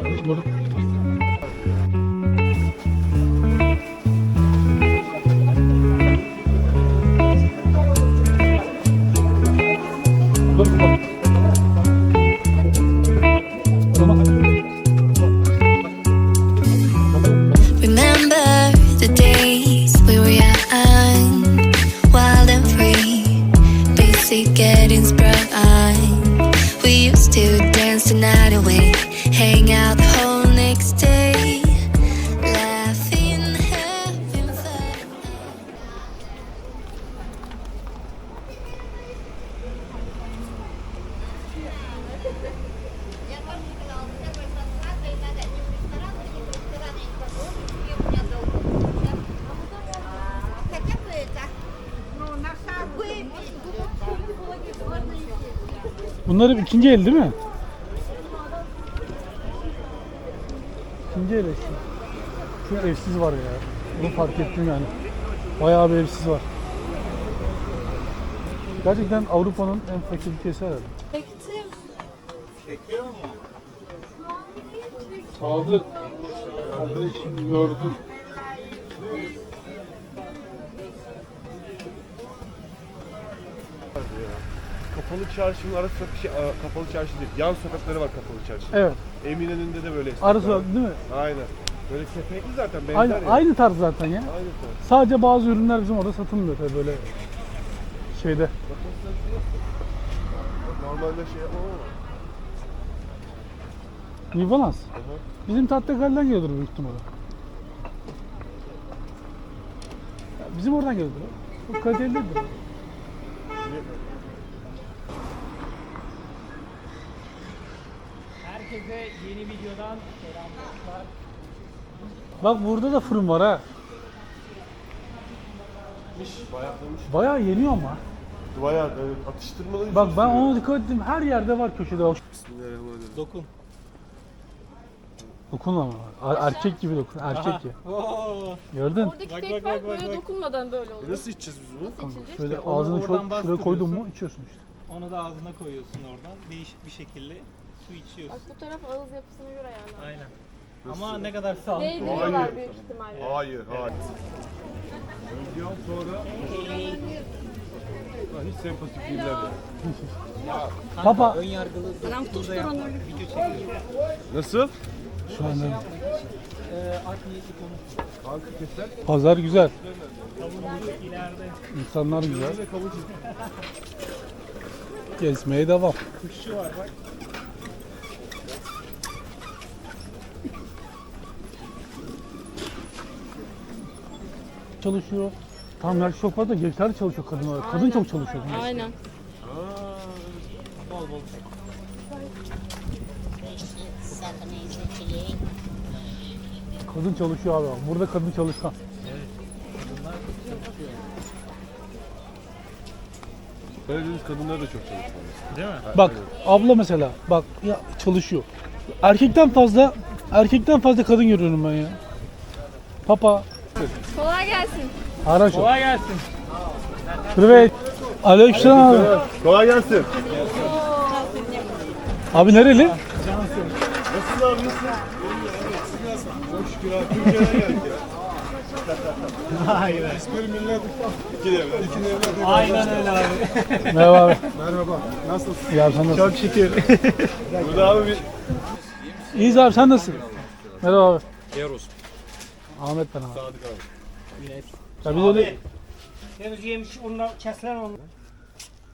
Bora. Bunlar hep ikinci el değil mi? İkinci el eşya. Şu evsiz var ya. Bunu fark ettim yani. Bayağı bir evsiz var. Gerçekten Avrupa'nın en fakir ülkesi herhalde. Sadık. Kardeşim gördüm. Kapalı çarşının arası şey, a, kapalı çarşı değil. Yan sokakları var kapalı çarşı. Evet. Eminönü'nde de böyle esnaflar Arası var. değil mi? Aynen. Böyle kepekli zaten benzer Aynı, ya. aynı tarz zaten ya. Aynı tarz. Sadece bazı ürünler bizim orada satılmıyor tabii böyle şeyde. Normalde şey yapmam ama. New Balance. Hı hı. Bizim Tatlıkal'den geliyordur büyük ihtimalle. Bizim oradan geliyordur. Bu kalitelidir. Yeni videodan selamlar. Bak burada da fırın var ha. Bayaklamış. Bayağı yeniyor ama. Bayağı evet, atıştırmalı Bak şey ben ona dikkat ettim. Her yerde var köşede bak. Bismillahirrahmanirrahim. Dokun. Dokun ama. Er- Erkek gibi dokun. Erkek gibi. Oo. Gördün? Oradaki Bak, tek bak, fark bak, böyle bak. dokunmadan böyle oluyor. E nasıl içeceğiz biz bunu? Kanka İçecek. şöyle onu ağzını oradan çok şuraya bastırıyorsun. koydun mu içiyorsun işte. Onu da ağzına koyuyorsun oradan. Değişik bir şekilde su içiyorsun. Bak bu taraf ağız yapısına göre yani. Aynen. Ama ne kadar sağlıklı. Değdiriyorlar büyük ihtimalle. Hayır, hayır. Önceden sonra Lan hiç sempatik değiller ya. Papa. Ön yargılı burada yapmak video çekiyor. Nasıl? Şu anda Ee, art niyeti konu. Kanka keser. pazar güzel. Kavun ileride. İnsanlar güzel. Gezmeye devam. Kuşçu var bak. Çalışıyor. Tam yer çok fazla gençler de çalışıyor kadınlar. Kadın çok çalışıyor. Aynen. Bol bol. Kadın çalışıyor abi. Burada kadın çalışkan. Karadeniz kadınları da çok çalışıyor. Değil mi? Bak abla mesela bak ya çalışıyor. Erkekten fazla erkekten fazla kadın görüyorum ben ya. Papa, Kolay gelsin. Haraşo. Kolay gelsin. Evet. Aleykümselam abi. Kolay gelsin. Abi nereli? Nasılsın abi nasılsın? Çok şükür abi. Türkiye'den geldik ya. Hayır. Hiçbir millet iki devlet. İki devlet. Aynen öyle abi. Merhaba abi. Merhaba. Nasılsın? Abi sen nasılsın? Çok şükür. Burada abi bir İyiyiz abi sen nasılsın? Merhaba abi. Eros. Ahmet ben abi. Sadık abi. Ya biz öyle Henüz yemiş onunla kesilen onu.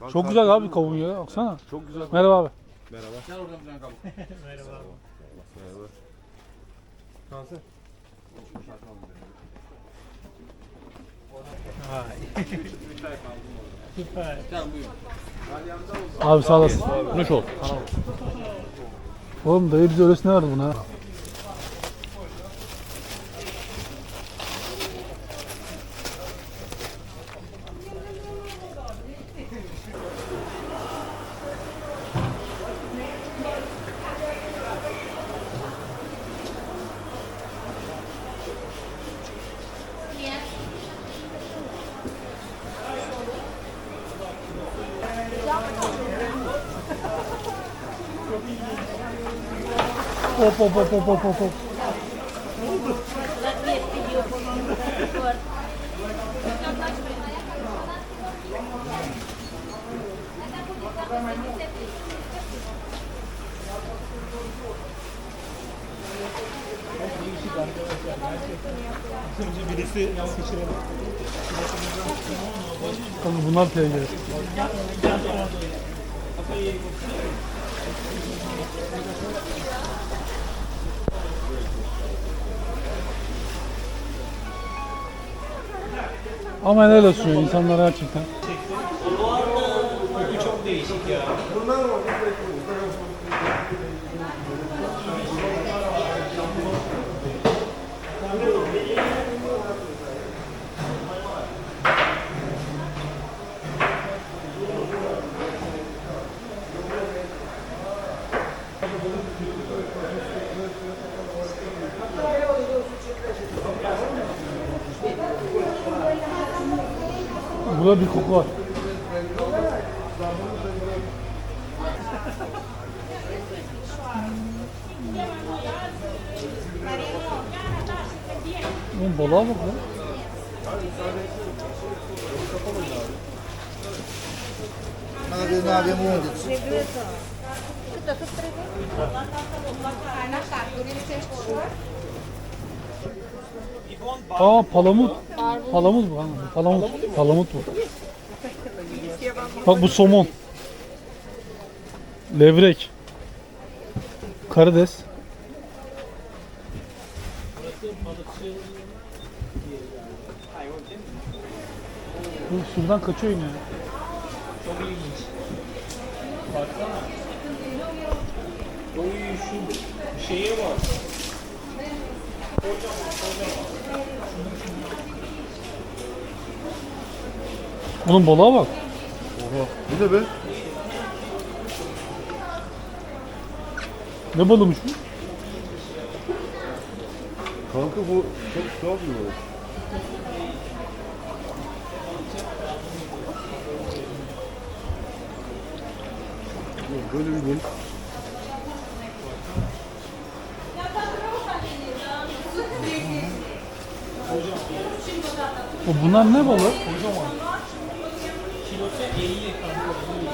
Bak, çok güzel abi kavun ya. Baksana. Çok güzel. Merhaba abi. Merhaba. Merhaba. Merhaba. Kanser. Süper. Abi sağ olasın. Hoş ol. Oğlum dayı bize öylesine verdi bunu hop hop hop hop hop hop birisi sıçradı. Tabii bunlar tehlikeli. Ama helal olsun ya, insanlar gerçekten. Çok değişik ya. Burada bir koku var. Oğlum balığa bak lan. Nabi Nabi Muhammed. Aa palamut. Palamut bu. ha, Palamut. Palamut bu. Bak bu somon. Levrek. Karides. Bu şuradan kaçıyor yine. Çok ilginç. Baksana. Oy şu şeye bak. Oğlum balığa bak. Oha. Bu ne be? Ne balığımış bu? Kanka bu çok tuhaf bir balık. Böyle bir balık. O bunlar ne balığı? Kilosu 50 kanka.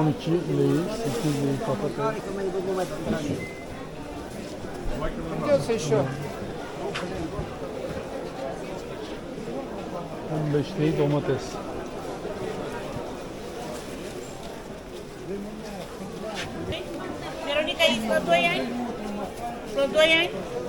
on le tire, il est, c'est plus de 3 fois plus. On va acheter dans mon test. Véronique, il faut 2 ans. Il faut 2 ans.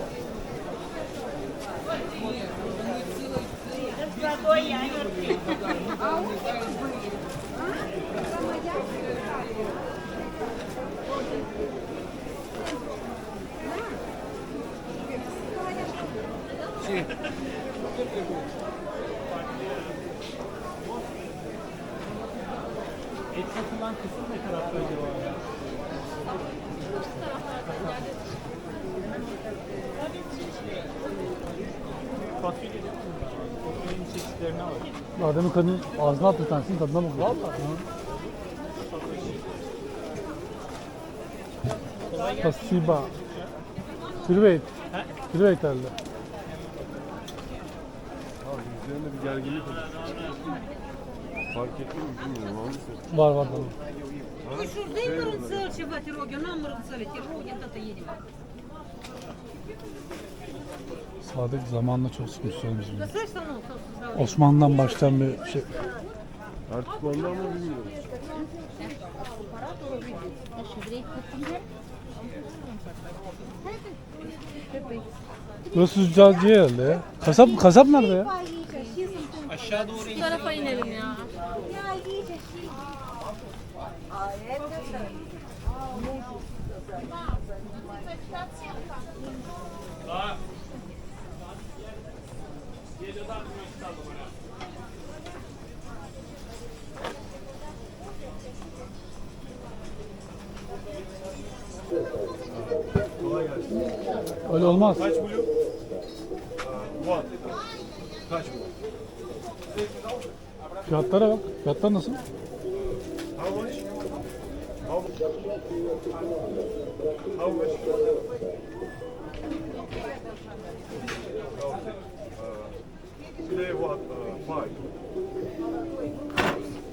var. Daha demin kadın ağzına attı tanesinin tadına bak. Valla. Kasiba. Triveyt. Triveyt herhalde. Abi yüzlerinde bir gerginlik oluştu. Fark ettin mi bilmiyorum ama Var var tamam. Вы что, выбором целче в эти роги, нам целите роги, это едем. Sadık zamanla çok sıkıntısı olmuş. Osmanlı'dan başlayan bir şey. Artık oldu ama bilmiyorum. Burası züccaciye herhalde ya. Kasap, kasap nerede ya? Aşağı doğru inelim. tarafa inelim ya. Daha Öyle olmaz. Kaç blue? Ee, one. Kaç blue? Fiyatlara bak. Fiyatlar nasıl? How much? How much?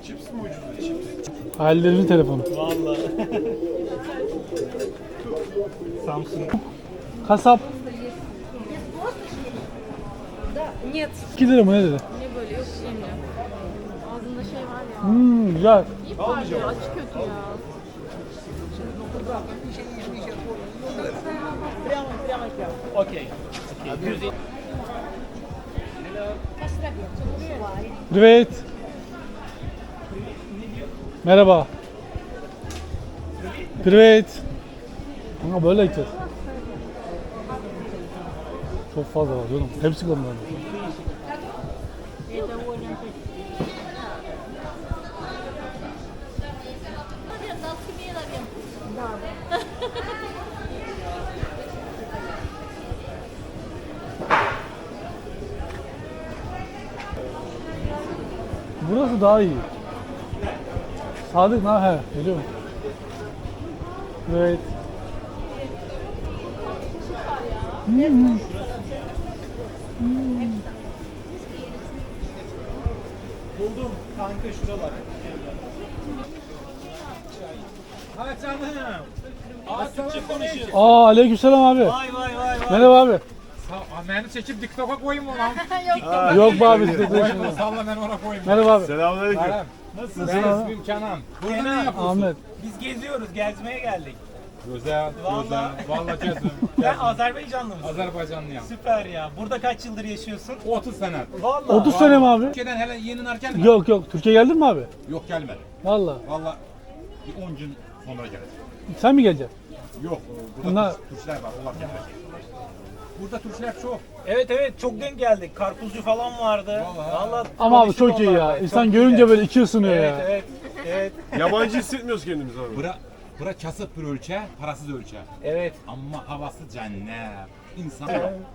Chips mi ucuz? Chips. Hayallerimin telefonu. Vallahi. Samsung. Kasap. Нет. 2 lira mı ne dedi? Niye böyle yok yemiyor. Ağzında şey var ya. Hmm, güzel. İyi var ya. Açı kötü ya. Okey. Privet. Merhaba. Privet. Ama böyle gideceğiz. Çok fazla var canım. Hepsi kadınlar. Burası daha iyi. Sadık ne? He, geliyorum. Evet. Hmm. Buldum kanka şuralar. Ha canım. Aa Türkçe konuşuyor. Aa aleykümselam abi. Vay vay vay vay. Merhaba abi. Beni çekip TikTok'a koyayım mı lan? Yok be abi. Salla ben ona koyayım. Merhaba abi. Selamünaleyküm. Nasılsın? Nasılsın Ben ismim Kenan. Burada ne yapıyorsun? Ahmet. Biz geziyoruz, gezmeye geldik. Güzel, Vallahi. güzel. Vallahi gezdim. Sen Azerbaycanlı mısın? Azerbaycanlıyım. Süper ya. Burada kaç yıldır yaşıyorsun? 30 sene. Vallahi. 30 sene mi abi? Türkiye'den hele yeni narken mi? Yok yok. Türkiye geldin mi abi? Yok gelmedi. Valla. Vallahi bir 10 gün sonra gelecek. Sen mi geleceksin? Yok, burada Bunlar- Türk- Türkler var, onlar gelmeyecek. Burada Türkler çok. Evet evet çok denk geldik. Karpuzcu falan vardı. Vallahi. Vallahi Ama abi çok iyi ya. İnsan görünce böyle iki ısınıyor Evet ya. evet. Evet. Yabancı hissetmiyoruz kendimizi abi. Bura, bura kasıp bir ölçe, parasız ölçe. Evet. Ama havası cennet. İnsan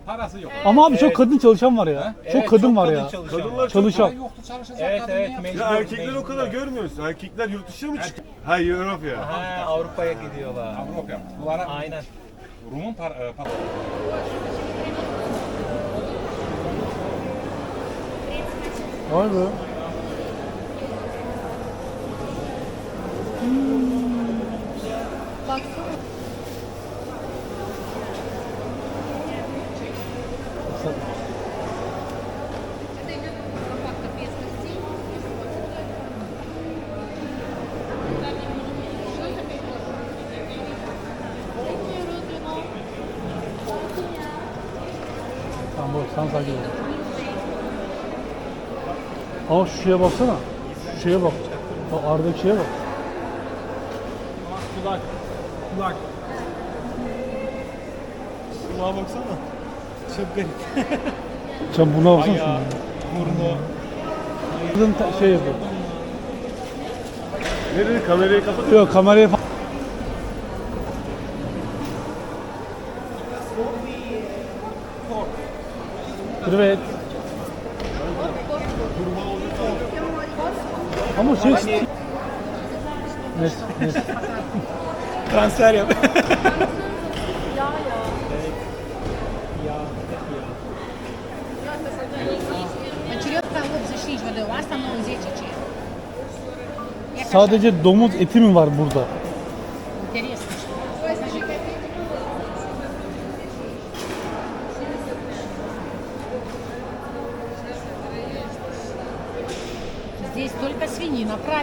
parası yok. Ama abi çok Evet. kadın çalışan var ya. Evet, Çok kadın var kadın ya. çalışan Kadınlar çok- Çalışan. Para yoktu çalışacak Evet kadın evet mecbur. Ya erkekler o kadar görmüyorsun. Erkekler yurt dışına mı çıkıyor? Ha Avrupa. Ha Avrupa'ya gidiyorlar. Avrupa. Bunlara Aynen. Rum'un para, e, para. Vay be. Tamam sakin ol. Ama şu şeye baksana. Şu şeye bak. Bak aradaki şeye bak. Kulak. Kulak. Kulağa baksana. Çok garip. Sen buna baksana Ayağı, burnu. Kadın şey yapıyor. Ne dedi? Kamerayı kapat. Yok kamerayı Evet. Ama şey... Nes, nes. Transfer yap. Existe. Sadece domuz eti mi var burada?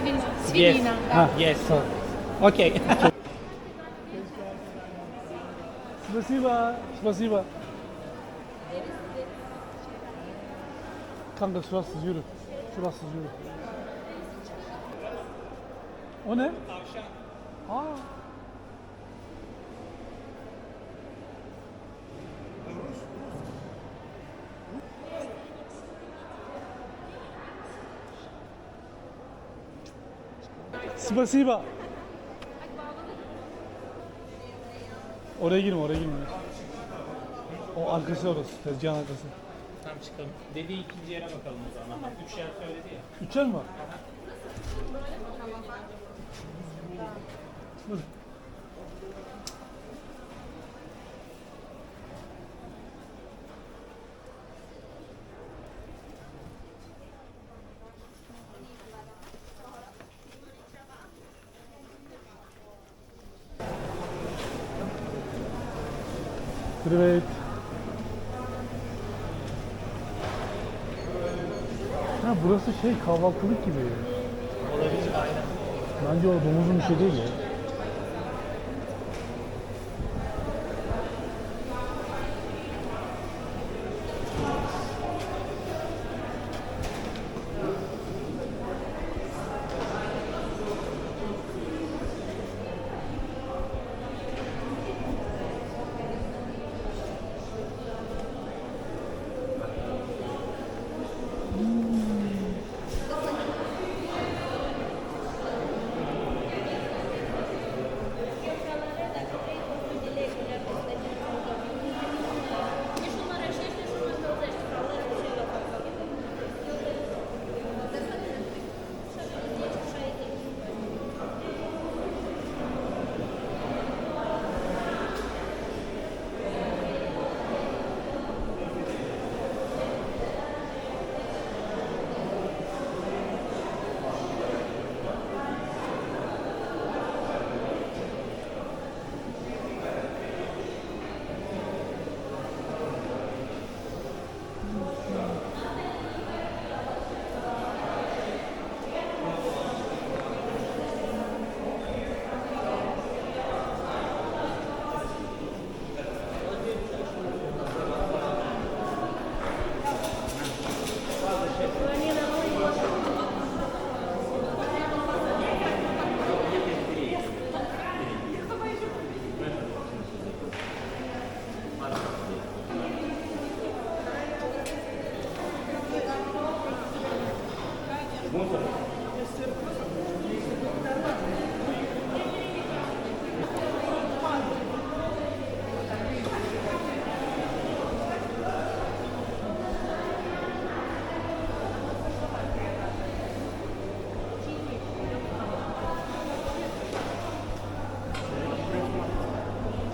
свинина, правильно? Свинина. Ha. Yes. Sağ. Okey. Spasiba. Spasiba. Kanka şurasız yürü. Şurasız yürü. O ne? Aa. Spasiba. Oraya girme, oraya girme. O arkası orası. Tezgahın arkası. Tam çıkalım. Dediği ikinci yere bakalım o zaman. Bak üç yer söyledi ya. Üçer mi var? Buyurun. Privet. Ha burası şey kahvaltılık gibi. Olabilir aynen. Bence o domuzun bir şey değil ya.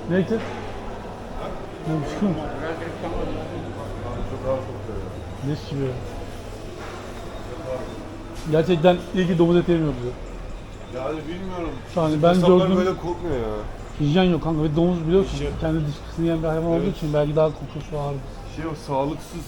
Ne ki? Ne ya. Leş gibi. Gerçekten iyi ki domuz eti yemiyoruz ya. Yani bilmiyorum. Yani ben Kasaplar gördüm. böyle kokmuyor ya. Hijyen yok kanka ve domuz biliyorsun Hijyen. kendi dışkısını yiyen bir hayvan olduğu Evet. için belki daha kokusu ağır. Şey o sağlıksız.